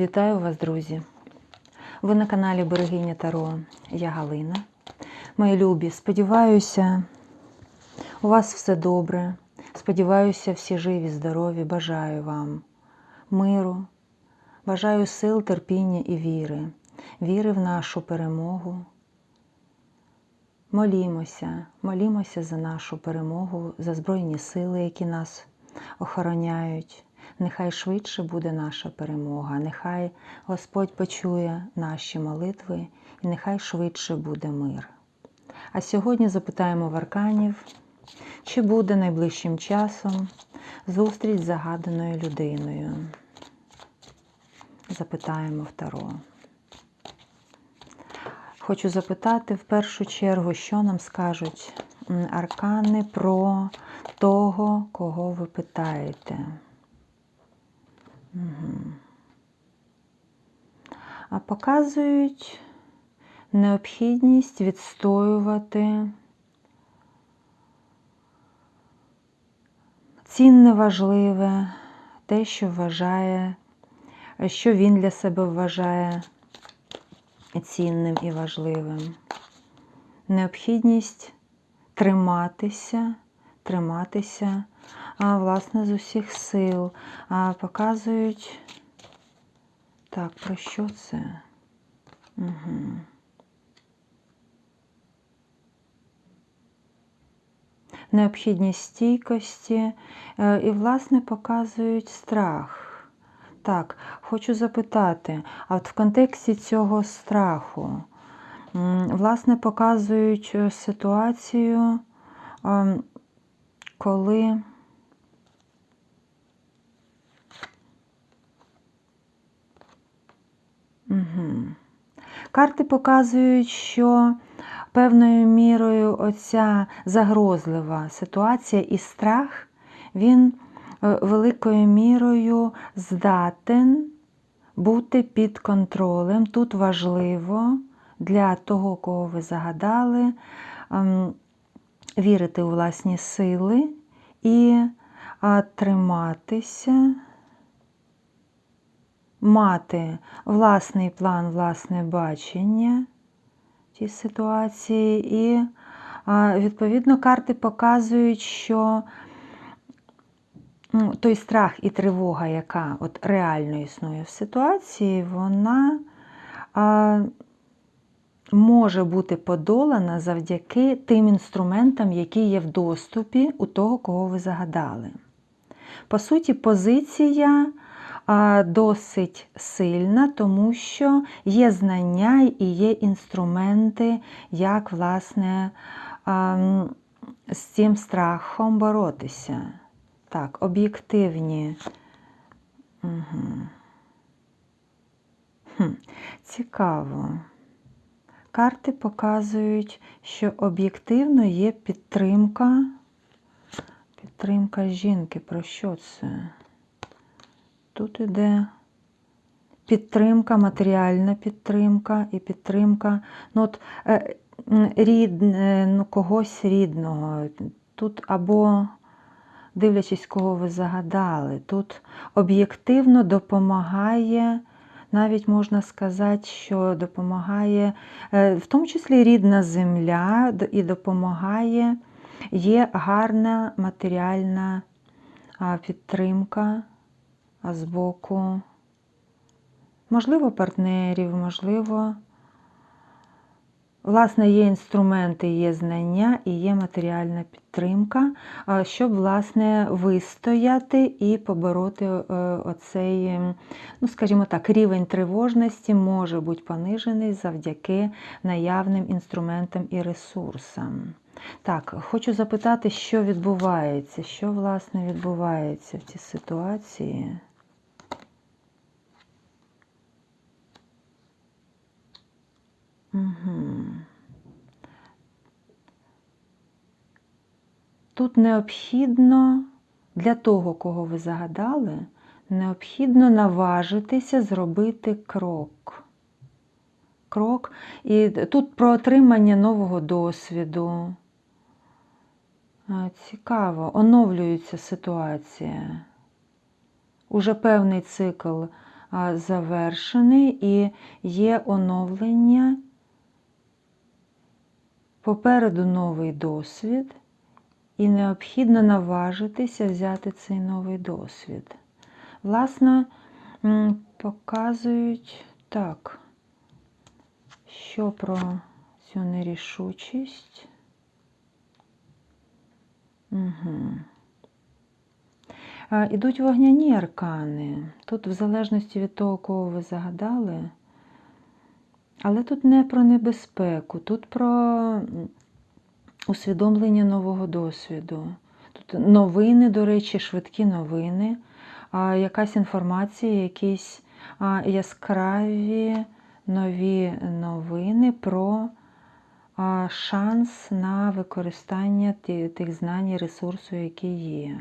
Вітаю вас, друзі! Ви на каналі Берегиня Таро. Я Галина. Мої любі, сподіваюся, у вас все добре. Сподіваюся, всі живі, здорові. Бажаю вам миру, бажаю сил, терпіння і віри, віри в нашу перемогу. Молімося, молімося за нашу перемогу, за Збройні сили, які нас охороняють. Нехай швидше буде наша перемога, нехай Господь почує наші молитви і нехай швидше буде мир. А сьогодні запитаємо в арканів, чи буде найближчим часом зустріч з загаданою людиною. Запитаємо в Таро. Хочу запитати в першу чергу, що нам скажуть аркани про того, кого ви питаєте. А показують необхідність відстоювати цінне важливе, те, що вважає, що він для себе вважає цінним і важливим. Необхідність триматися, триматися, власне, з усіх сил. Показують. Так, про що це? Угу. Необхідність стійкості е, і, власне, показують страх. Так, хочу запитати, а от в контексті цього страху, власне, показують е, ситуацію, ем, коли Угу. Карти показують, що певною мірою оця загрозлива ситуація і страх, він е, великою мірою здатен бути під контролем. Тут важливо для того, кого ви загадали, ем, вірити у власні сили і триматися мати власний план, власне бачення в цій ситуації, і, відповідно, карти показують, що ну, той страх і тривога, яка от реально існує в ситуації, вона може бути подолана завдяки тим інструментам, які є в доступі у того, кого ви загадали. По суті, позиція досить сильна, тому що є знання і є інструменти, як, власне, з цим страхом боротися. Так, об'єктивні. Угу. Хм, Цікаво. Карти показують, що об'єктивно є підтримка. Підтримка жінки. Про що це? Тут іде підтримка, матеріальна підтримка і підтримка. Ну, от, е, рід, ну, когось рідного. Тут або, дивлячись, кого ви загадали, тут об'єктивно допомагає, навіть можна сказати, що допомагає, е, в тому числі рідна земля, і допомагає, є гарна матеріальна підтримка а збоку, можливо, партнерів, можливо, власне, є інструменти, є знання і є матеріальна підтримка, щоб, власне, вистояти і побороти е, оцей, ну, скажімо так, рівень тривожності може бути понижений завдяки наявним інструментам і ресурсам. Так, хочу запитати, що відбувається, що, власне, відбувається в цій ситуації. Угу. Тут необхідно для того, кого ви загадали, необхідно наважитися зробити крок. Крок. І тут про отримання нового досвіду. Цікаво, оновлюється ситуація. Уже певний цикл завершений і є оновлення. Попереду новий досвід, і необхідно наважитися взяти цей новий досвід. Власне, показують так, що про цю нерішучість. Угу. Ідуть вогняні аркани. Тут, в залежності від того, кого ви загадали, але тут не про небезпеку, тут про усвідомлення нового досвіду. Тут новини, до речі, швидкі новини, якась інформація, якісь яскраві нові новини про шанс на використання тих знань і ресурсу, які є.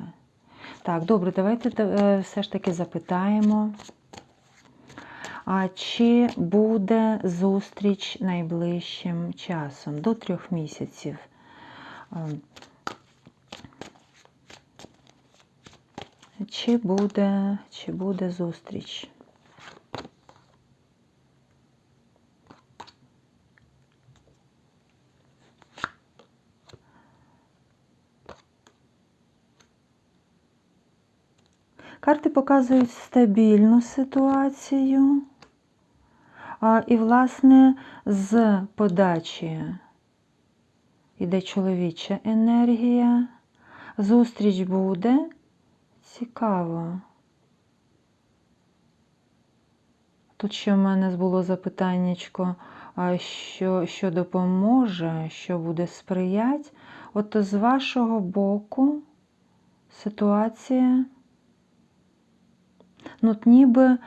Так, добре, давайте е, все ж таки запитаємо. А чи буде зустріч найближчим часом до трьох місяців? Чи буде, чи буде зустріч? Карти показують стабільну ситуацію. І, власне, з подачі йде чоловіча енергія. Зустріч буде. Цікаво. Тут ще в мене було запитаннячко, що що допоможе, що буде сприяти. От з вашого боку ситуація ну, ніби,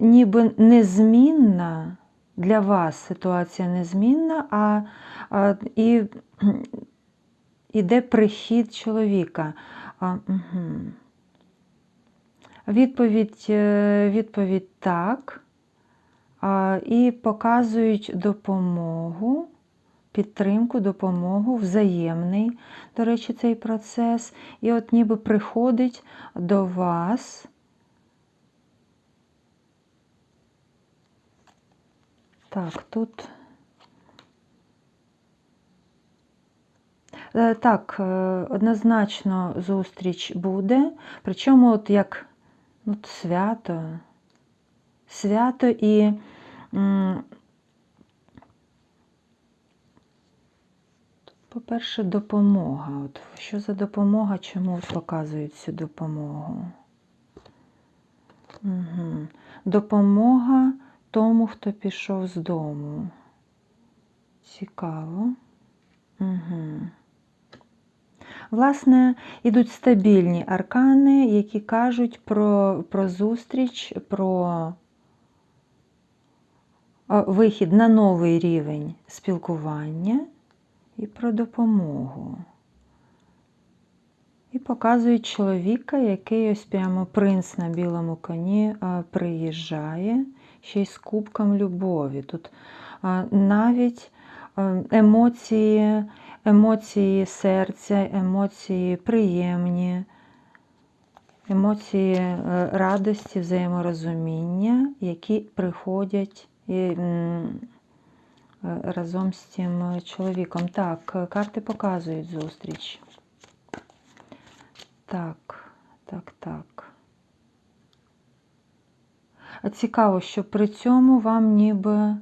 ніби незмінна для вас ситуація незмінна, а, а і іде прихід чоловіка. А, угу. Відповідь, е, відповідь так. А, І показують допомогу, підтримку, допомогу, взаємний, до речі, цей процес. І от ніби приходить до вас Так, тут. Е, так, е, однозначно зустріч буде. Причому, от як ну, свято, свято і по-перше, допомога. От Що за допомога, чому показують цю допомогу? Угу. Допомога тому, хто пішов з дому. Цікаво. Угу. Власне, ідуть стабільні аркани, які кажуть про, про зустріч, про вихід на новий рівень спілкування і про допомогу. І показують чоловіка, який ось прямо принц на білому коні приїжджає ще й з кубком любові. Тут навіть емоції, емоції серця, емоції приємні, емоції е, радості, взаєморозуміння, які приходять і, разом з цим чоловіком. Так, карти показують зустріч. Так, так, так. Цікаво, що при цьому вам ніби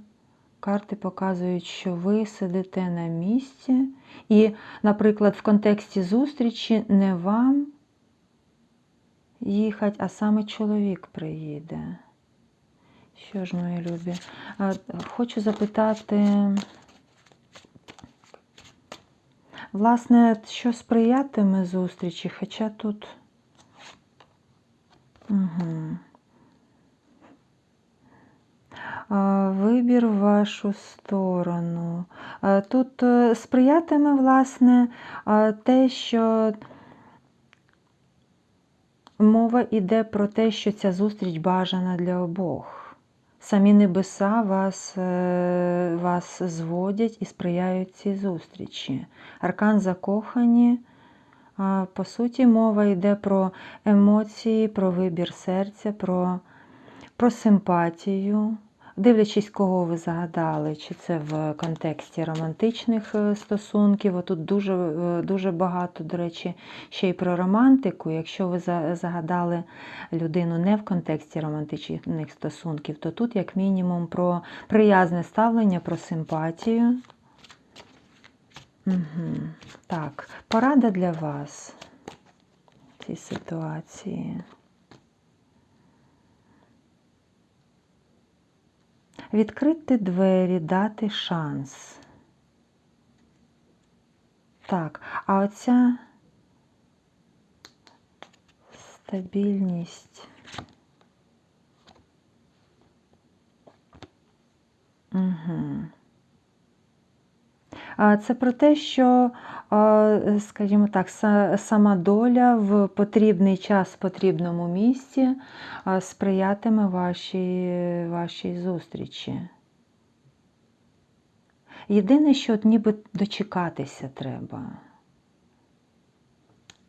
карти показують, що ви сидите на місці, і, наприклад, в контексті зустрічі не вам їхати, а саме чоловік приїде. Що ж, мої любі? Хочу запитати, власне, що сприятиме зустрічі, хоча тут. Угу. Вибір в вашу сторону. Тут е, сприятиме, власне, те, що мова йде про те, що ця зустріч бажана для обох. Самі небеса вас е, вас зводять і сприяють цій зустрічі. Аркан закохані. По суті, мова йде про емоції, про вибір серця, про про симпатію, дивлячись, кого ви загадали, чи це в контексті романтичних е, стосунків. Отут дуже, е, дуже багато, до речі, ще й про романтику. Якщо ви загадали людину не в контексті романтичних стосунків, то тут, як мінімум, про приязне ставлення, про симпатію. Угу. Так, порада для вас в цій ситуації. Відкрити двері, дати шанс. Так, а оця стабільність. Угу. Це про те, що, скажімо так, сама доля в потрібний час в потрібному місці сприятиме вашій, вашій зустрічі. Єдине, що от ніби дочекатися треба.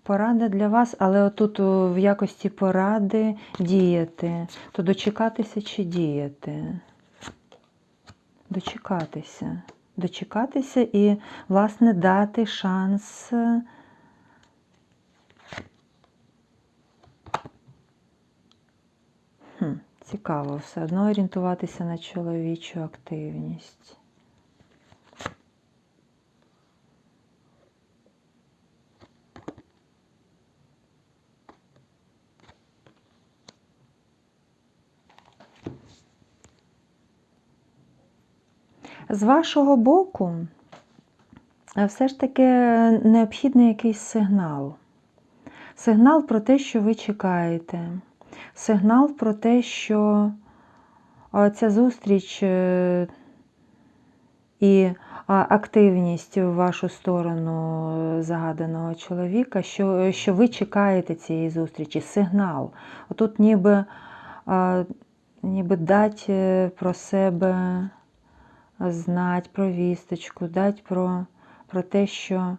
Порада для вас, але отут в якості поради діяти. То дочекатися чи діяти? Дочекатися. Дочекатися і, власне, дати шанс. е, Хм, цікаво, все одно орієнтуватися на чоловічу активність. З вашого боку, все ж таки необхідний якийсь сигнал. Сигнал про те, що ви чекаєте. Сигнал про те, що ця зустріч е, і активність в вашу сторону загаданого чоловіка, що, що ви чекаєте цієї зустрічі, сигнал. Отут ніби, ніби дать е, про себе знать про вісточку, дать про, про те, що,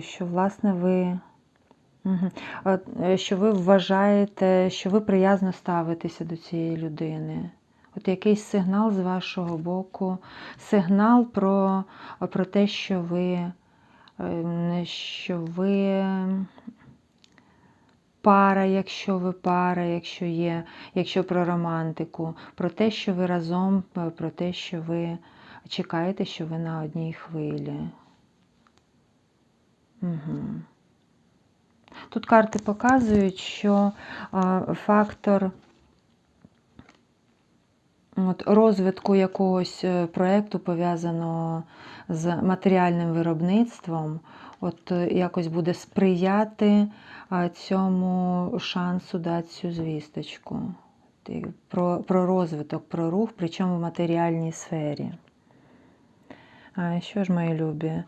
що власне ви. Е, Що ви вважаєте, що ви приязно ставитеся до цієї людини. От якийсь сигнал з вашого боку, сигнал про, про те, що ви, е, що ви пара, якщо ви пара, якщо є, якщо про романтику, про те, що ви разом, е, про те, що ви чекаєте, що ви на одній хвилі. Угу. Тут карти показують, що фактор от, розвитку якогось е, проєкту, пов'язаного з матеріальним виробництвом, от е, якось буде сприяти цьому шансу дати цю звісточку. Про, про розвиток, про рух, причому в матеріальній сфері. Що ж, мої любі?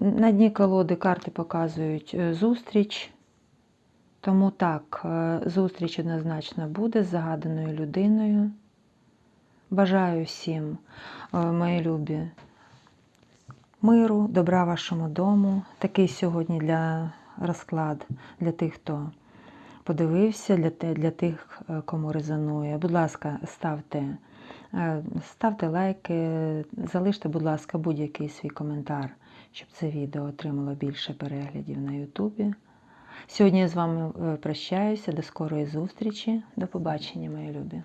На дні колоди карти показують е, зустріч. Тому так, е, зустріч однозначно буде з загаданою людиною. Бажаю всім, мої любі, миру, добра вашому дому. Такий сьогодні для розклад для тих, хто подивився, для, для тих, е, кому резонує. Будь ласка, ставте, е, ставте лайки, залиште, будь ласка, будь-який свій коментар, щоб це відео отримало більше переглядів на Ютубі. Сьогодні я з вами е, прощаюся. До скорої зустрічі. До побачення, мої любі.